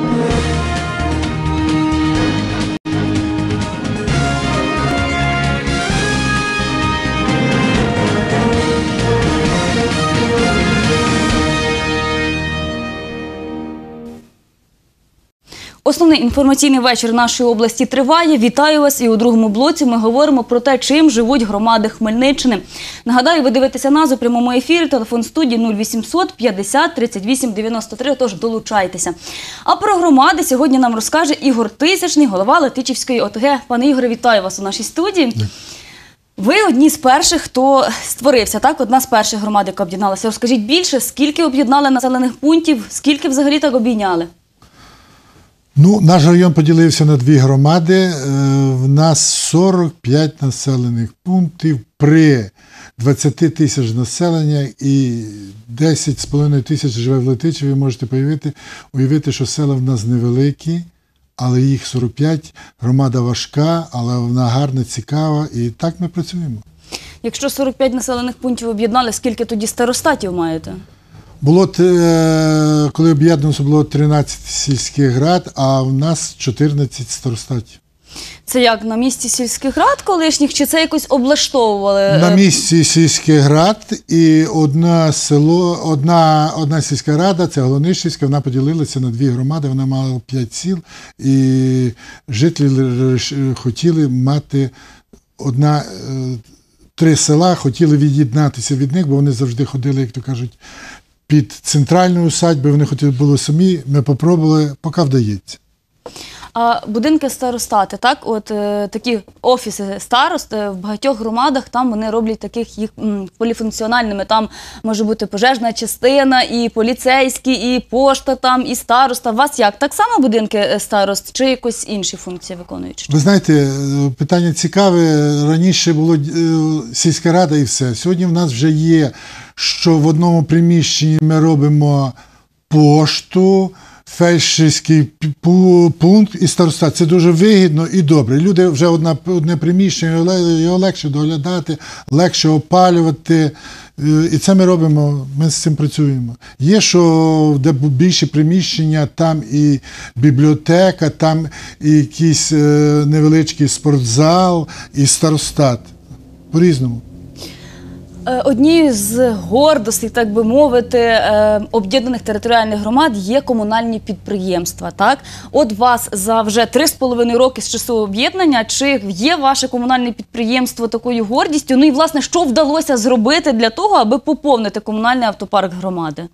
Thank you. Основний інформаційний вечір нашої області триває. Вітаю вас! І у другому блоці ми говоримо про те, чим живуть громади Хмельниччини. Нагадаю, ви дивитеся нас у прямому ефірі. Телефон студії 0800 50 38 93, Тож долучайтеся. А про громади сьогодні нам розкаже Ігор Тисячний, голова Летичівської ОТГ. Пане Ігоре, вітаю вас у нашій студії. Ви одні з перших, хто створився, так? Одна з перших громад, яка об'єдналася. Розкажіть більше, скільки об'єднали населених пунктів, скільки взагалі так обійняли? Ну, наш район поділився на дві громади. Е, В нас 45 населених пунктів при 20 тисяч населення і 10,5 тисяч живе в Летичеві. Можете уявити, уявити, що села в нас невеликі, але їх 45. Громада важка, але вона гарна, цікава. І так ми працюємо. Якщо 45 населених пунктів об'єднали, скільки тоді старостатів маєте? Було, коли об'єднувалося, було 13 сільських рад, а в нас 14 старостатів. Це як на місці сільських рад колишніх, чи це якось облаштовували? На місці сільських рад і одна село, одна, одна сільська рада, це Голонищівська, вона поділилася на дві громади, вона мала п'ять сіл, і жителі хотіли мати одна. е, Три села хотіли від'єднатися від них, бо вони завжди ходили, як то кажуть, під центральною усадьбою, вони хотіли були самі. Ми попробували, поки вдається. А будинки старостати, так, от е, такі офіси старост е, в багатьох громадах там вони роблять таких їх м, поліфункціональними. Там може бути пожежна частина, і поліцейські, і пошта там, і староста. У вас як? Так само будинки е, старост, чи якось інші функції виконують? Ви знаєте, е, питання цікаве. Раніше було е, сільська рада і все. Сьогодні в нас вже є, що в одному приміщенні ми робимо пошту, фельдшерський пункт і старостат. Це дуже вигідно і добре. Люди вже одна, одне приміщення, його ле- його легше доглядати, легше опалювати. Е, І це ми робимо, ми з цим працюємо. Є, що де більше приміщення, там і бібліотека, там і якийсь е, невеличкий спортзал, і старостат. По-різному. Е, Однією з гордостей, так би мовити, е, об'єднаних територіальних громад є комунальні підприємства. Так, от вас за вже три з половиною роки з часу об'єднання. Чи є ваше комунальне підприємство такою гордістю? Ну і власне, що вдалося зробити для того, аби поповнити комунальний автопарк громади?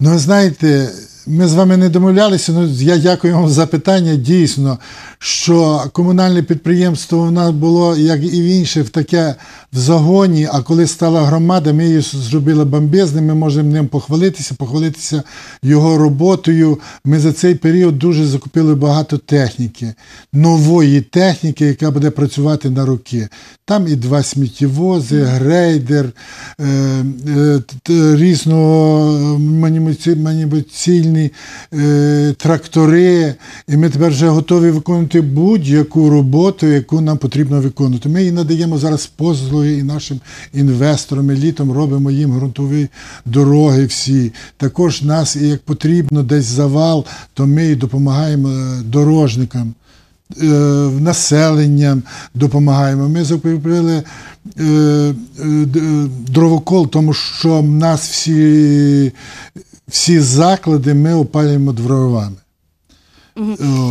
Ну, знаєте, ми з вами не домовлялися. Ну, я дякую вам за питання. Дійсно, що комунальне підприємство в нас було, як і в інших, таке в загоні. А коли стала громада, ми її зробили бомбезним. Ми можемо ним похвалитися, похвалитися його роботою. Ми за цей період дуже закупили багато техніки, нової техніки, яка буде працювати на роки. Там і два сміттєвози, грейдер, е, е, різного маніпуці- маніпуційні е, трактори. І ми тепер вже готові виконувати будь-яку роботу, яку нам потрібно виконувати. Ми її надаємо зараз послуги і нашим інвесторам. Ми літом робимо їм ґрунтові дороги всі. Також нас, і як потрібно, десь завал, то ми і допомагаємо е, дорожникам е, населенням допомагаємо. Ми закупили дровокол, тому що в нас всі, всі заклади ми опалюємо дровами.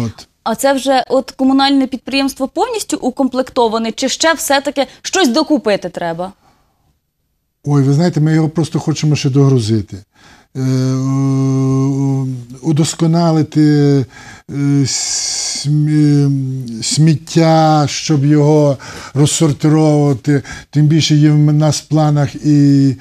От. А це вже от комунальне підприємство повністю укомплектоване, чи ще все-таки щось докупити треба? Ой, ви знаєте, ми його просто хочемо ще догрузити. Е, е, удосконалити е, сміття, щоб його розсортировувати. Тим більше є в нас в планах і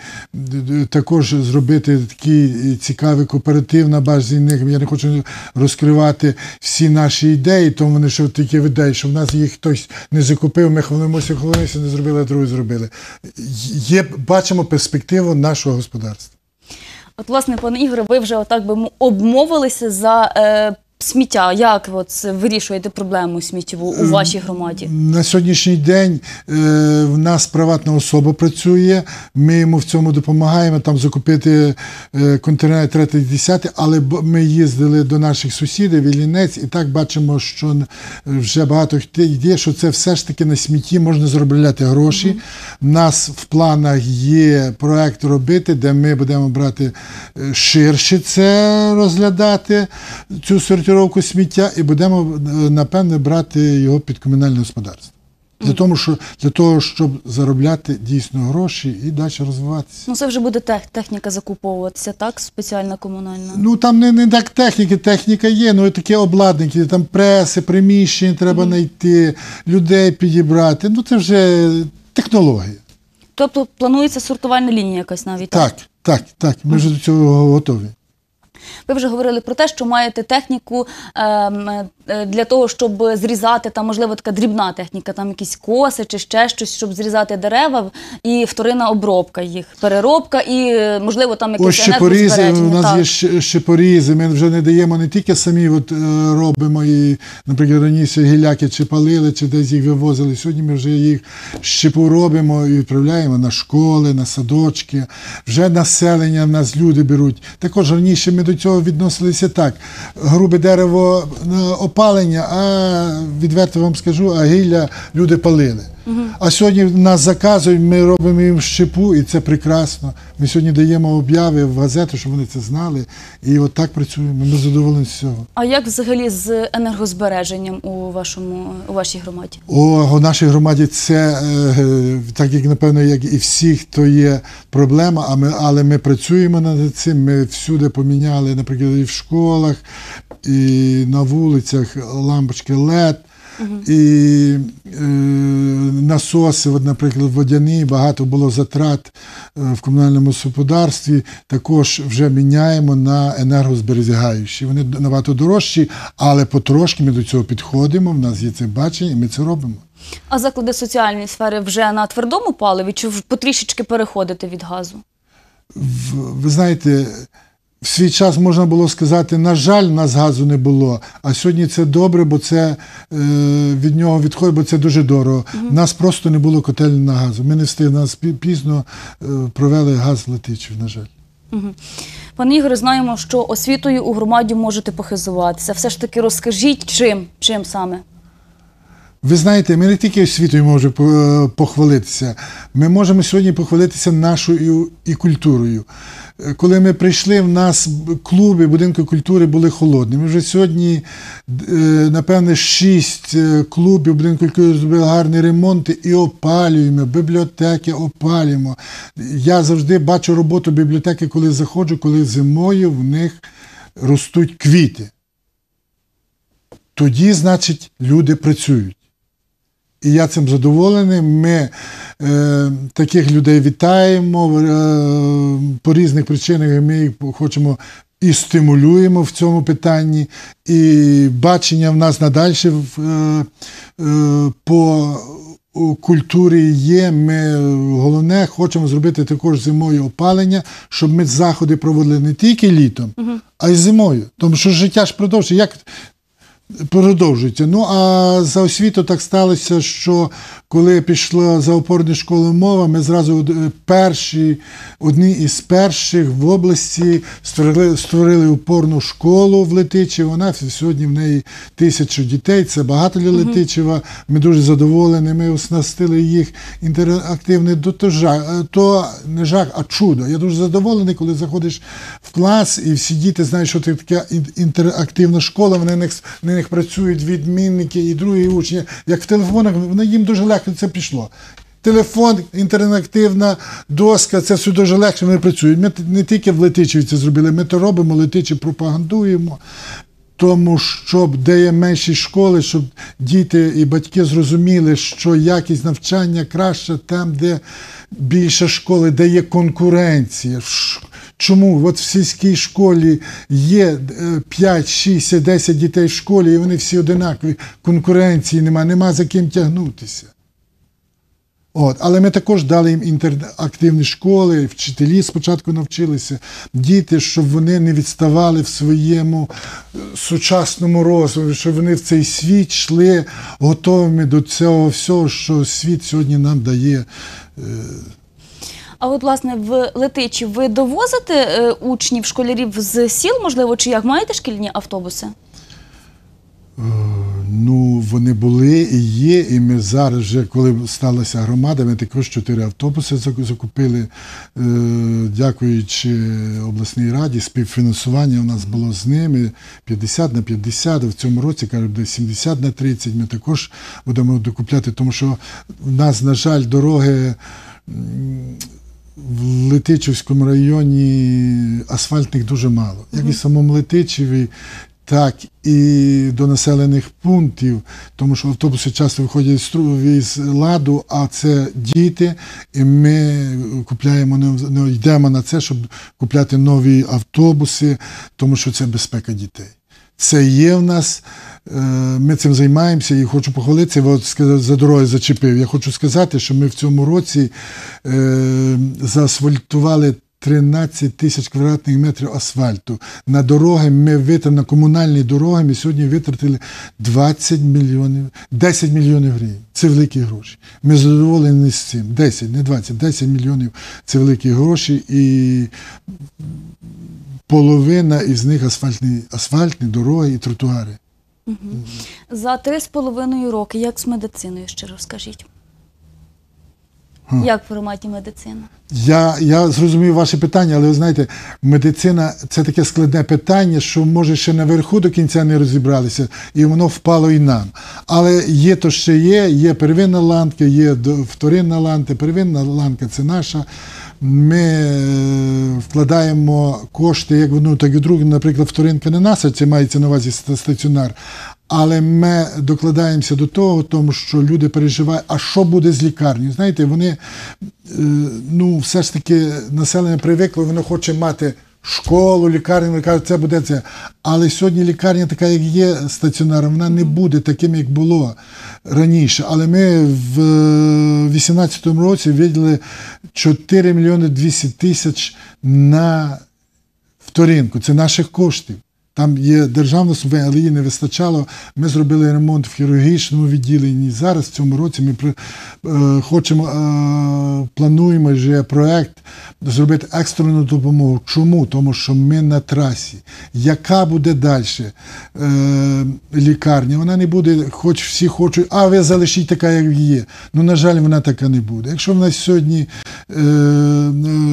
також зробити такий цікавий кооператив на базі них. Я не хочу розкривати всі наші ідеї, тому вони що такі ідеї, що в нас їх хтось не закупив, ми хвилимося, хвилимося, не зробили, а друге зробили. Є, бачимо перспективу нашого господарства. От, власне, пане Ігоре, ви вже отак би обмовилися за е, сміття. Як от вирішуєте проблему сміттєву у вашій громаді? На сьогоднішній день е, в нас приватна особа працює. Ми йому в цьому допомагаємо там закупити е, контейнер 30 але ми їздили до наших сусідів Іллінець, і так бачимо, що вже багато йде, що це все ж таки на смітті можна заробляти гроші. У нас в планах є проект робити, де ми будемо брати е, ширше це розглядати, цю сортировку сміття, і будемо, е, напевне, брати його під комунальне господарство. Для того, що, для того, щоб заробляти дійсно гроші і далі розвиватися. Ну це вже буде тех, техніка закуповуватися, так? Спеціальна комунальна. Ну там не, не так техніки, техніка є, ну і таке обладнання, там преси, приміщення треба знайти, людей підібрати. Ну це вже технологія. Тобто планується сортувальна лінія якась навіть. Так, так, так. Ми вже до цього готові. Ви вже говорили про те, що маєте техніку ем, для того, щоб зрізати там, можливо, така дрібна техніка, там якісь коси чи ще щось, щоб зрізати дерева, і вторинна обробка їх, переробка, і е, можливо там якесь Ось щепорізи, у нас Так. є щепорізи, ми вже не даємо не тільки самі от, е, робимо, і, наприклад, раніше гіляки чи палили, чи десь їх вивозили. Сьогодні ми вже їх щепу робимо і відправляємо на школи, на садочки. Вже населення в нас люди беруть. Також раніше ми до цього відносилися так. Грубе дерево е, опалення, а відверто вам скажу, а гілля люди палили. А сьогодні нас заказують, ми робимо їм щепу, і це прекрасно. Ми сьогодні даємо обяви в газету, щоб вони це знали. І от так працюємо. Ми задоволені з цього. А як взагалі з енергозбереженням у вашому у вашій громаді? О, у нашій громаді це е, так як напевно, як і всіх, то є проблема. А ми, але ми працюємо над цим. Ми всюди поміняли, наприклад, і в школах, і на вулицях лампочки LED. І е, насоси, от, наприклад, водяні, багато було затрат е, в комунальному господарстві. Також вже міняємо на енергозберігаючі. Вони набагато дорожчі, але потрошки ми до цього підходимо. В нас є це бачення, і ми це робимо. А заклади соціальної сфери вже на твердому паливі чи потрішечки переходите від газу? В- ви знаєте, в свій час можна було сказати, на жаль, нас газу не було. А сьогодні це добре, бо це е, від нього відходить, бо це дуже дорого. У нас просто не було котельні на газу. Ми не встигли, нас пізно е, провели газ летичий, на жаль. Пане Ігоре, знаємо, що освітою у громаді можете похизуватися. Все ж таки розкажіть, чим, чим саме? Ви знаєте, ми не тільки освітою можемо похвалитися, ми можемо сьогодні похвалитися нашою і культурою. Коли ми прийшли, в нас клуби, будинки культури були холодні. Ми вже сьогодні, е, напевне, шість е, клубів будинку культури зробили гарні ремонти і опалюємо, бібліотеки опалюємо. Я завжди бачу роботу бібліотеки, коли заходжу, коли зимою в них ростуть квіти. Тоді, значить, люди працюють. І я цим задоволений. Ми е, таких людей вітаємо е, по різних причинах. Ми їх хочемо і стимулюємо в цьому питанні. І бачення в нас надальше в, е, е, по культурі є. Ми головне хочемо зробити також зимою опалення, щоб ми заходи проводили не тільки літом, а й зимою. Тому що життя ж продовжує. Як продовжується. Ну а за освіту так сталося, що коли пішла за опорну школу мова, ми зразу е, перші, одні із перших в області створили, створили опорну школу в Летичі. Вона сьогодні в неї тисячу дітей. Це багато для Летичева. Ми дуже задоволені. Ми оснастили їх інтерактивне до то жах, е, то не жах, а чудо. Я дуже задоволений, коли заходиш в клас і всі діти знають, що це така інтерактивна школа. Вони них, на них працюють відмінники і другі учні. Як в телефонах, вони їм дуже легко це пішло. Телефон, інтерактивна доска, це все дуже легше. Вони працюють. Ми не тільки в Летичеві це зробили, ми то робимо, Летичі пропагандуємо. Тому щоб де є менші школи, щоб діти і батьки зрозуміли, що якість навчання краща там, де більше школи, де є конкуренція. Чому? От в сільській школі є е, 5, 6, 10 дітей в школі, і вони всі одинакові. Конкуренції нема, нема за ким тягнутися. От, але ми також дали їм інтерактивні школи, вчителі спочатку навчилися, діти, щоб вони не відставали в своєму е, сучасному розвитку, щоб вони в цей світ йшли готовими до цього всього, що світ сьогодні нам дає. А от, власне, в Летичі ви довозите е, учнів, школярів з сіл, можливо, чи як маєте шкільні автобуси? Ну, вони були і є, і ми зараз, вже коли сталася громада, ми також чотири автобуси закупили, е, дякуючи обласній раді, співфінансування у нас було з ними. 50 на 50, в цьому році, кажуть, буде 70 на 30, ми також будемо докупляти, тому що в нас, на жаль, дороги в Летичівському районі асфальтних дуже мало. Як і в самому Летичеві, так і до населених пунктів, тому що автобуси часто виходять з ладу, а це діти, і ми купляємо, не- йдемо на це, щоб купляти нові автобуси, тому що це безпека дітей. Це є в нас. е, Ми цим займаємося і хочу похвалитися. От за дорогою зачепив. Я хочу сказати, що ми в цьому році е, заасфальтували 13 тисяч квадратних метрів асфальту. На дороги ми витратили, на комунальні дороги ми сьогодні витратили 20 мільйонів, 10 мільйонів гривень. Це великі гроші. Ми задоволені з цим. 10, не 20, 10 мільйонів це великі гроші. І половина із них асфальтні, асфальтні дороги і тротуари. За три з половиною роки, як з медициною, ще розкажіть? Як в форматі медицина? Я, я зрозумів ваше питання, але ви знаєте, медицина це таке складне питання, що може ще наверху до кінця не розібралися, і воно впало і нам. Але є то, що є, є первинна ланка, є вторинна ланка. Первинна ланка це наша. Ми е, вкладаємо кошти як в одну, так і в другу. Наприклад, вторинка не наша, це мається на увазі ста- стаціонар. Але ми докладаємося до того, тому що люди переживають, а що буде з лікарнею? Знаєте, вони е, ну, все ж таки населення привикло, воно хоче мати школу, лікарню, кажуть, це буде це. Але сьогодні лікарня така, як є стаціонаром, вона не буде таким, як було раніше. Але ми в 2018 році виділи 4 мільйони 200 тисяч на вторинку. Це наших коштів. Там є державна субвенція, але її не вистачало. Ми зробили ремонт в хірургічному відділенні. Зараз в цьому році ми е, хочемо, е, плануємо вже проект зробити екстрену допомогу. Чому? Тому що ми на трасі. Яка буде далі е, лікарня? Вона не буде, хоч всі хочуть, а ви залишіть така, як є. Ну, на жаль, вона така не буде. Якщо в нас сьогодні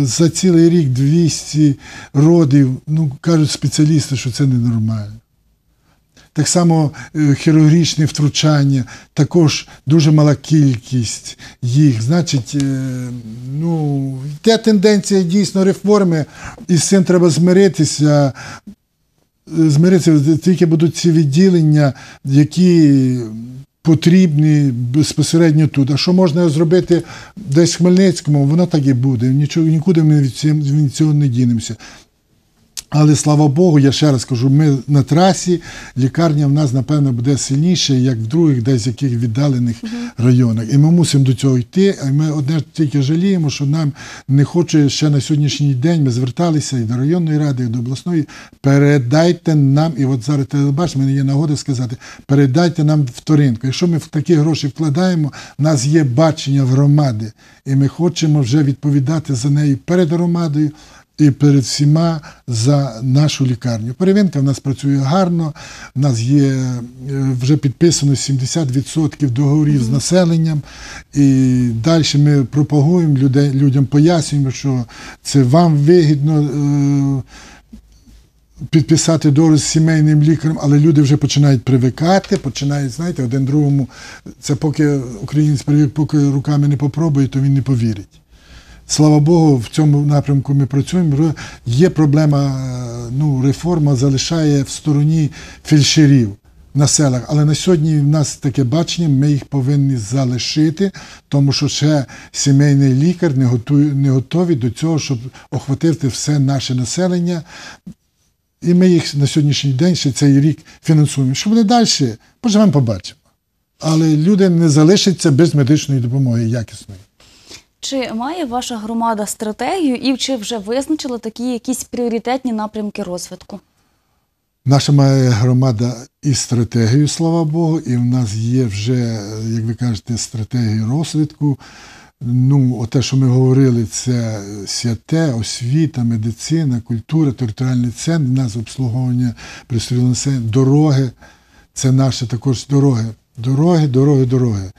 за цілий рік 200 родів, ну кажуть спеціалісти, що це ненормально. Так само е, хірургічні втручання, також дуже мала кількість їх. Значить, е, ну, йде тенденція дійсно реформи, і з цим треба змиритися. Е, Змиритися, тільки будуть ці відділення, які потрібні безпосередньо тут. А що можна зробити десь в Хмельницькому, воно так і буде. Нічого, нікуди ми від цього не дінемося. Але слава Богу, я ще раз кажу, ми на трасі, лікарня в нас, напевно, буде сильніша, як в других, десь яких віддалених районах. І ми мусимо до цього йти. А ми одне тільки жаліємо, що нам не хоче ще на сьогоднішній день. Ми зверталися і до районної ради, і до обласної. Передайте нам, і от зараз телебач, мене є нагода сказати, передайте нам вторинку. Якщо ми в такі гроші вкладаємо, в нас є бачення в громади, і ми хочемо вже відповідати за неї перед громадою і перед всіма за нашу лікарню. Первинка в нас працює гарно. В нас є е, вже підписано 70% договорів з населенням. І далі ми пропагуємо людей, людям пояснюємо, що це вам вигідно. е, Підписати договір з сімейним лікарем, але люди вже починають привикати, починають, знаєте, один другому. Це поки українець привик, поки руками не попробує, то він не повірить. Слава Богу, в цьому напрямку ми працюємо. Є проблема, е, ну, реформа залишає в стороні фельдшерів на селах. Але на сьогодні в нас таке бачення, ми їх повинні залишити, тому що ще сімейний лікар не, готує, не готові до цього, щоб охватити все наше населення. І ми їх на сьогоднішній день ще цей рік фінансуємо. Що буде далі? Поживемо, побачимо. Але люди не залишаться без медичної допомоги якісної. Чи має ваша громада стратегію і чи вже визначила такі якісь пріоритетні напрямки розвитку? Наша має громада і стратегію, слава Богу, і в нас є вже, як ви кажете, стратегія розвитку. Ну, те, що ми говорили, це святе, освіта, медицина, культура, територіальний центр, нас обслуговування пристрілного населення, дороги. Це наші також дороги. Дороги, дороги, дороги.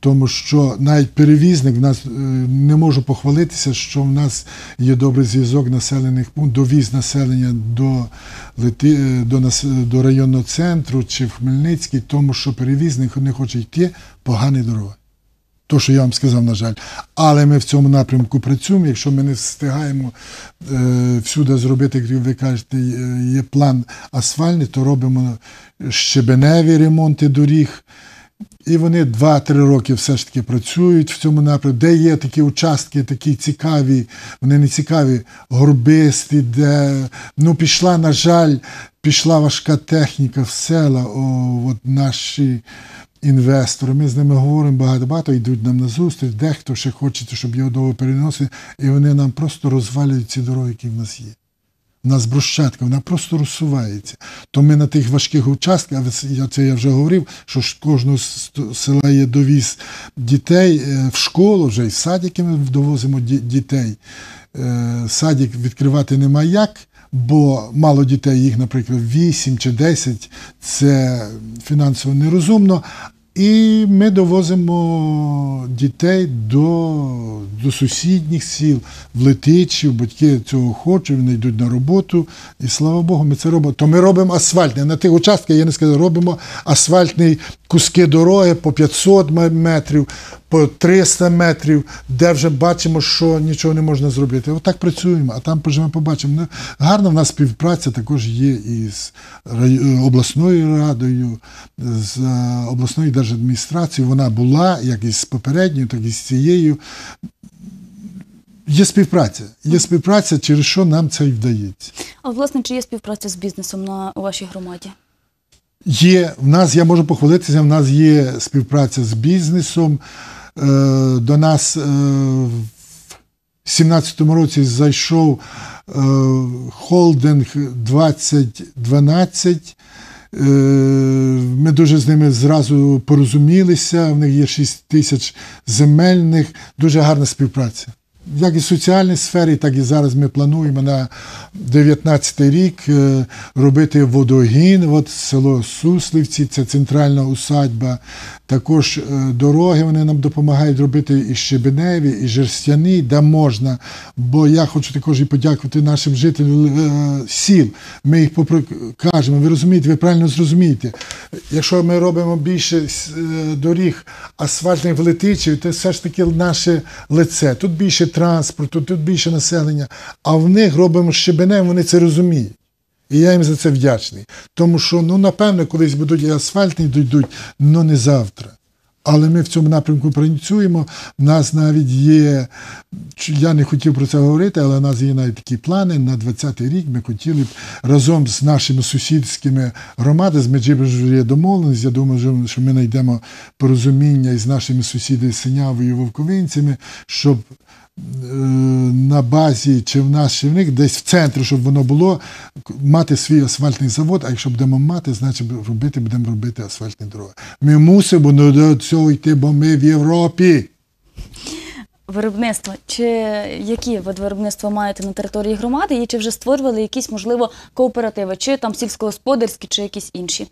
Тому що навіть перевізник в нас е, не можу похвалитися, що в нас є добрий зв'язок населених пунктів, довіз населення до, Лити, е, до, нас- до районного центру чи в Хмельницький, тому що перевізник не хоче йти погані дороги. То, що я вам сказав, на жаль. Але ми в цьому напрямку працюємо. Якщо ми не встигаємо е, всюди зробити, як ви кажете, е, є план асфальтний, то робимо щебеневі ремонти доріг. І вони 2-3 роки все ж таки працюють в цьому напрямку, де є такі участки, такі цікаві, вони не цікаві, горбисті, де ну пішла, на жаль, пішла важка техніка в села. О, от наші інвестори. Ми з ними говоримо багато-багато, йдуть нам на зустріч, дехто ще хоче, щоб його довго переносили, і вони нам просто розвалюють ці дороги, які в нас є. У нас брусчатка, вона просто розсувається. То ми на тих важких участках, це я вже говорив, що ж кожного села є довіз дітей е, в школу, вже і в садики ми довозимо дітей. Е, Садик відкривати нема як, бо мало дітей, їх, наприклад, 8 чи 10, це фінансово нерозумно. І ми довозимо дітей до, до сусідніх сіл, в Летичів, батьки цього хочуть, вони йдуть на роботу. І слава Богу, ми це робимо. То ми робимо асфальтне. На тих участках, я не сказав, робимо асфальтні куски дороги по 500 ме- метрів, по 300 метрів, де вже бачимо, що нічого не можна зробити. Отак працюємо, а там поживемо, побачимо. Ну, Гарна в нас співпраця також є із обласною радою, з е, обласною держадміністрацією. Вона була як із попередньою, так і з цією. Є співпраця. Є співпраця, через що нам це і вдається. А власне, чи є співпраця з бізнесом на у вашій громаді? Є, в нас, я можу похвалитися, в нас є співпраця з бізнесом. Е, до нас е, в 17-му році зайшов е, холдинг 2012. Е, Ми дуже з ними зразу порозумілися. В них є 6 тисяч земельних, дуже гарна співпраця. Як і в соціальній сфері, так і зараз ми плануємо на 19 рік е, робити водогін. От село Суслівці, це центральна усадьба. Також е, дороги вони нам допомагають робити і щебеневі, і жерстяні, де можна. Бо я хочу також і подякувати нашим жителям е, сіл. Ми їх кажемо, ви розумієте, ви правильно зрозумієте. Якщо ми робимо більше доріг асфальтних в Летичеві, то все ж таки наше лице. Тут більше транспорту, тут більше населення. А в них робимо щебенем, вони це розуміють. І я їм за це вдячний. Тому що, ну, напевно, колись будуть і асфальтні дійдуть, але не завтра. Але ми в цьому напрямку працюємо. У нас навіть є, я не хотів про це говорити, але у нас є навіть такі плани на 20-й рік. Ми хотіли б разом з нашими сусідськими громадами, з є домовленість. Я думаю, що- ми знайдемо порозуміння із нашими сусідами Синявою і Вовковинцями, щоб на базі чи в нас, чи в них десь в центрі, щоб воно було, мати свій асфальтний завод, а якщо будемо мати, значить робити, будемо робити асфальтні дороги. Ми мусимо до цього йти, бо ми в Європі. Виробництво. Чи які вид виробництва маєте на території громади, і чи вже створювали якісь, можливо, кооперативи, чи там сільськогосподарські, чи якісь інші?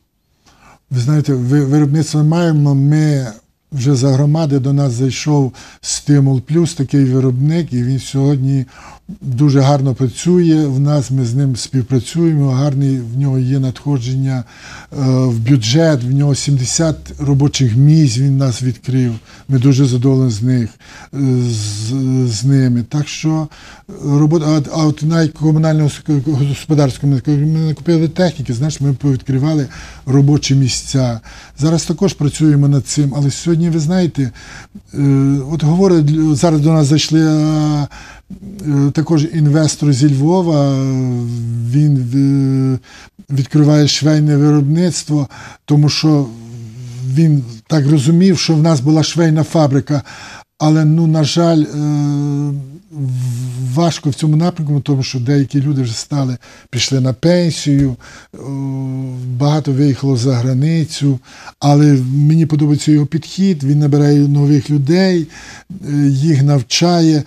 Ви знаєте, виробництво маємо. Ми вже за громади до нас зайшов Стимул Плюс, такий виробник, і він сьогодні дуже гарно працює. В нас ми з ним співпрацюємо. Гарний в нього є надходження е, в бюджет. В нього 70 робочих місць він нас відкрив. Ми дуже задоволені з них е, з, з ними. Так що робота, а, от навіть комунальному господарському ми не купили техніки, знаєш, ми повідкривали робочі місця. Зараз також працюємо над цим, але сьогодні, ви знаєте, е, от говорять, зараз до нас зайшли е, е, також інвестор зі Львова, він відкриває швейне виробництво, тому що він так розумів, що в нас була швейна фабрика. Але, ну, на жаль, важко в цьому напрямку, тому що деякі люди вже стали, пішли на пенсію, е, багато виїхало за границю. Але мені подобається його підхід, він набирає нових людей, е, їх навчає.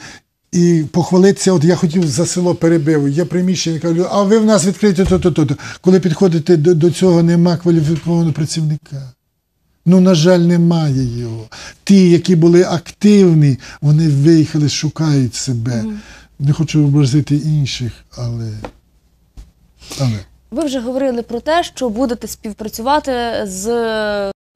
І похвалитися, от я хотів за село перебив, є приміщення, кажу, а ви в нас відкриті то-то, то-то. Коли підходите до, до цього, нема кваліфікованого працівника. Ну, на жаль, немає його. Ті, які були активні, вони виїхали, шукають себе. Не хочу образити інших, але. але. Ви вже говорили про те, що будете співпрацювати з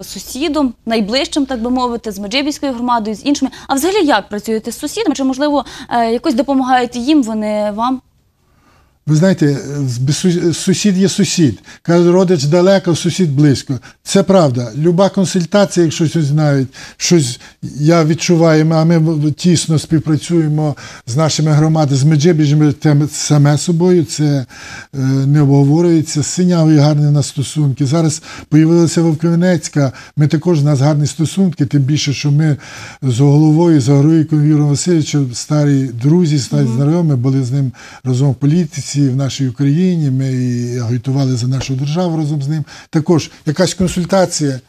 сусідом, найближчим, так би мовити, з Меджибіською громадою, з іншими. А взагалі як працюєте з сусідами? Чи можливо е, якось допомагаєте їм, вони вам? Ви знаєте, сусід є сусід. Каже, родич далеко, сусід близько. Це правда. Люба консультація, якщо щось знають, щось я відчуваю, а ми тісно співпрацюємо з нашими громадами, з Меджибіжами, саме собою, це е, не обговорюється. З Синявою гарні у нас стосунки. Зараз появилася Вовковинецька, ми також у нас гарні стосунки, тим більше, що ми з головою, з Загоруйком Юром Васильовичем, старі друзі, старі знайомі, були з ним разом в політиці в нашій Україні. Ми і агітували за нашу державу разом з ним. Також якась консультація.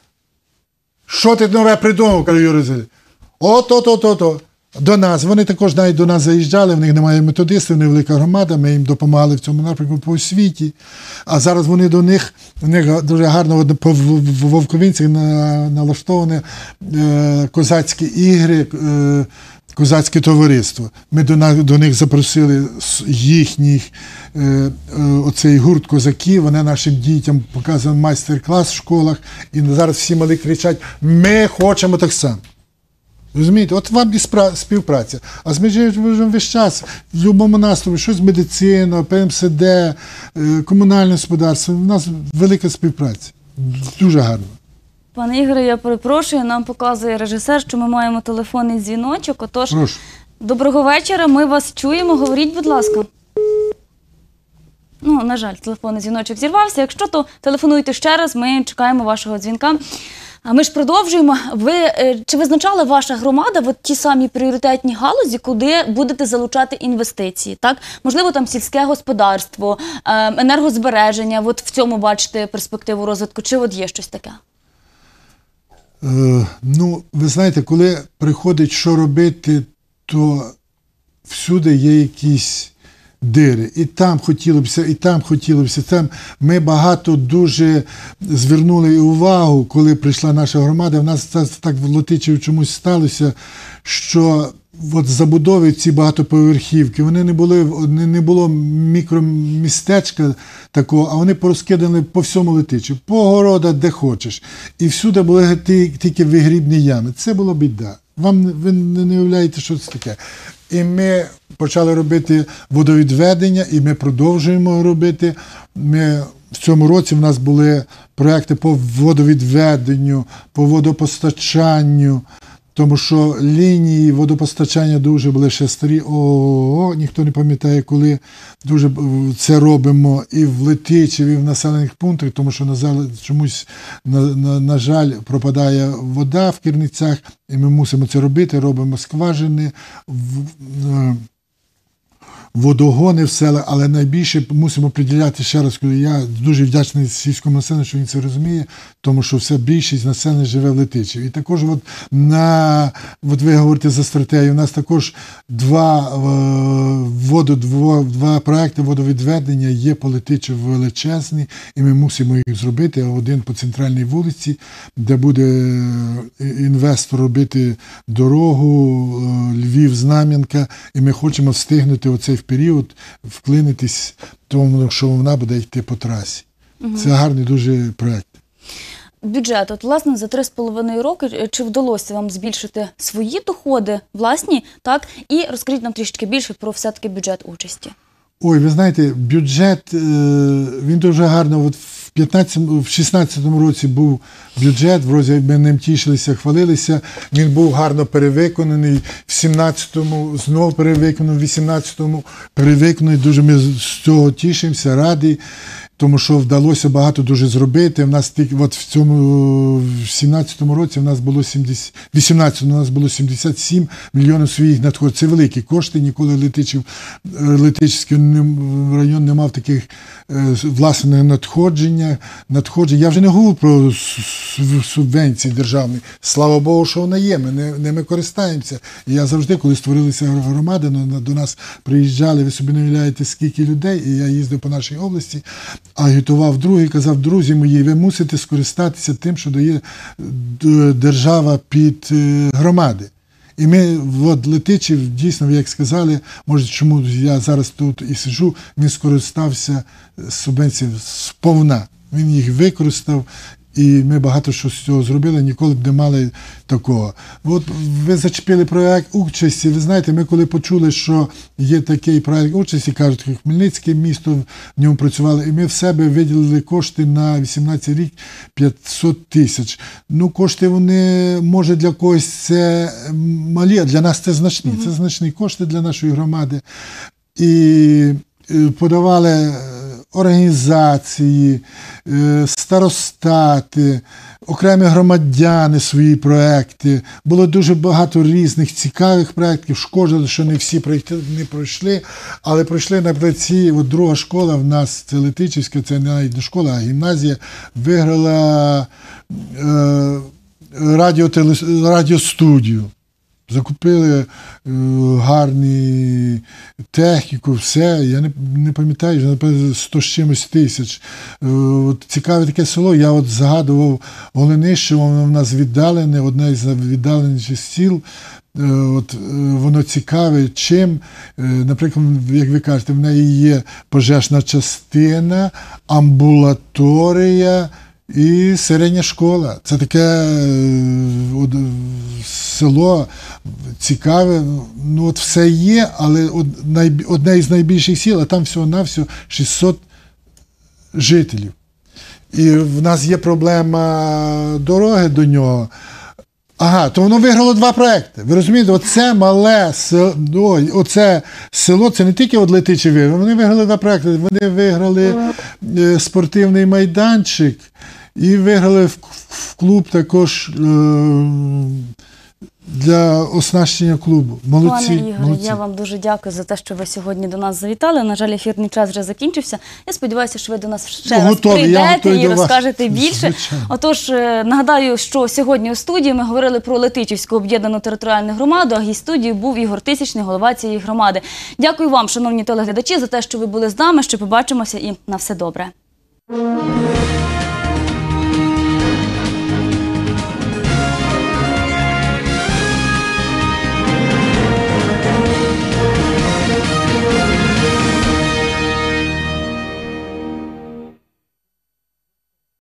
Що ти нове придумав, каже Юрій? От, от, от, от. До нас. Вони також навіть до нас заїжджали, в них немає методистів, вони велика громада, ми їм допомагали в цьому напрямку по освіті. А зараз вони до них, в них дуже гарно по в- в- Вовковинцях налаштовані е, козацькі ігри. Е, Козацьке товариство. Ми до, до них запросили їхніх е, е, оцей гурт козаків. Вони нашим дітям показують майстер-клас в школах. І зараз всі мали кричать: ми хочемо так само. Розумієте, от вам і співпраця. А з Меджибіжем весь час в будь-якому наступі, щось медицина, ПМСД, е, комунальне господарство. У нас велика співпраця. Дуже гарно. Пане Ігоре, я перепрошую, нам показує режисер, що ми маємо телефонний дзвіночок. Отож, Прошу. доброго вечора, ми вас чуємо. Говоріть, будь ласка. Ну, на жаль, телефонний дзвіночок зірвався. Якщо то телефонуйте ще раз, ми чекаємо вашого дзвінка. А ми ж продовжуємо. Ви е, чи визначала ваша громада от ті самі пріоритетні галузі, куди будете залучати інвестиції? Так, можливо, там сільське господарство, е, енергозбереження. От в цьому бачите перспективу розвитку, чи от є щось таке? Е, ну, ви знаєте, коли приходить що робити, то всюди є якісь дири. І там хотілося і там хотілося. Там ми багато дуже звернули увагу, коли прийшла наша громада. В нас так в Лотичеві чомусь сталося, що от забудови ці багатоповерхівки, вони не були не, не було мікромістечка такого, а вони порозкидані по всьому летичу, по городах, де хочеш. І всюди були ті- тільки вигрібні ями. Це було біда. Вам ви не уявляєте, що це таке. І ми почали робити водовідведення, і ми продовжуємо робити. Ми в цьому році в нас були проекти по водовідведенню, по водопостачанню. Тому що лінії водопостачання дуже були старі. Ого, ніхто не пам'ятає, коли дуже це робимо і в Летичеві, і в населених пунктах, тому що на чомусь, на, на, на жаль, пропадає вода в керницях, і ми мусимо це робити. Робимо скважини. в- водогони в селах, але найбільше мусимо приділяти ще раз, коли я дуже вдячний сільському населенню, що він це розуміє, тому що все більшість населення живе в Летичеві. І також от на от ви говорите за стратегію. У нас також два е, воду, дво, два проекти водовідведення є по Летичеві величезні, і ми мусимо їх зробити. Один по центральній вулиці, де буде е, інвестор робити дорогу е, Львів-Знам'янка, і ми хочемо встигнути оцей період вклинитись, тому що вона буде йти по трасі. Це гарний дуже проєкт. Бюджет, от власне за 3,5 роки е, чи вдалося вам збільшити свої доходи, власні, так? І розкажіть нам трішки більше про все-таки бюджет участі. Ой, ви знаєте, бюджет, е, він дуже гарно. От в 2016 в році був бюджет, вроді ми ним тішилися, хвалилися. Він був гарно перевиконаний. В 17-му знов перевиконаний, в 18-му перевиконаний. Дуже ми з цього тішимося, раді. Тому що вдалося багато дуже зробити. В нас тільки от в цьому в 17-му році в нас було 70, 18 у нас було 77 мільйонів своїх надходжень. Це великі кошти. Ніколи Летичів, е, Летичівський район не мав таких е, власне надходження. надходжень. Я вже не говорю про субвенції державні. Слава Богу, що вона є. Ми не- ними користаємося. І я завжди, коли створилися громади, до нас приїжджали, ви собі не уявляєте, скільки людей. І я їздив по нашій області, агітував другий, казав, друзі мої, ви мусите скористатися тим, що дає держава під е, громади. І ми, от Летичів, дійсно, як сказали, може, чому я зараз тут і сиджу, він скористався субвенцією сповна. Він їх використав, і ми багато що з цього зробили, ніколи б не мали такого. От ви зачепили проект участі. Ви знаєте, ми коли почули, що є такий проект участі, кажуть, Хмельницьке місто в ньому працювали, і ми в себе виділили кошти на 18 рік 500 тисяч. Ну, кошти вони, може, для когось це малі, а для нас це значні. Це значні кошти для нашої громади. І е, подавали організації, е, старостати, окремі громадяни свої проекти. Було дуже багато різних цікавих проєктів. Шкода, що не всі пройти не пройшли, але пройшли наприклад, ці от друга школа в нас, це Летичівська, це навіть не школа, а гімназія, виграла е, радіо, радіостудію. Закупили е, гарні техніку, все. Я не, не пам'ятаю, вже, напевно, 100 з чимось тисяч. Е, от, цікаве таке село. Я от згадував Голенище, воно в нас віддалене, одне з віддаленіших сіл. Е, От, воно цікаве чим. Наприклад, як ви кажете, в неї є пожежна частина, амбулаторія. І середня школа. Це таке е, от, село цікаве. Ну, от все є, але одне із найбільших сіл, а там всього-навсього 600 жителів. І в нас є проблема дороги до нього. Ага, то воно виграло два проекти. Ви розумієте, оце мале село, оце село, це не тільки Летичеві, вони виграли два проекти. Вони виграли е, спортивний майданчик і виграли в, клуб також е, для оснащення клубу. Молодці. Пане Ігоре, молодці. я вам дуже дякую за те, що ви сьогодні до нас завітали. На жаль, ефірний час вже закінчився. Я сподіваюся, що ви до нас ще Ну, раз готові, прийдете і розкажете більше. Звичайно. Отож, е, нагадаю, що сьогодні у студії ми говорили про Летичівську об'єднану територіальну громаду. А гість студії був Ігор Тисячний, голова цієї громади. Дякую вам, шановні телеглядачі, за те, що ви були з нами. Ще побачимося і на все добре.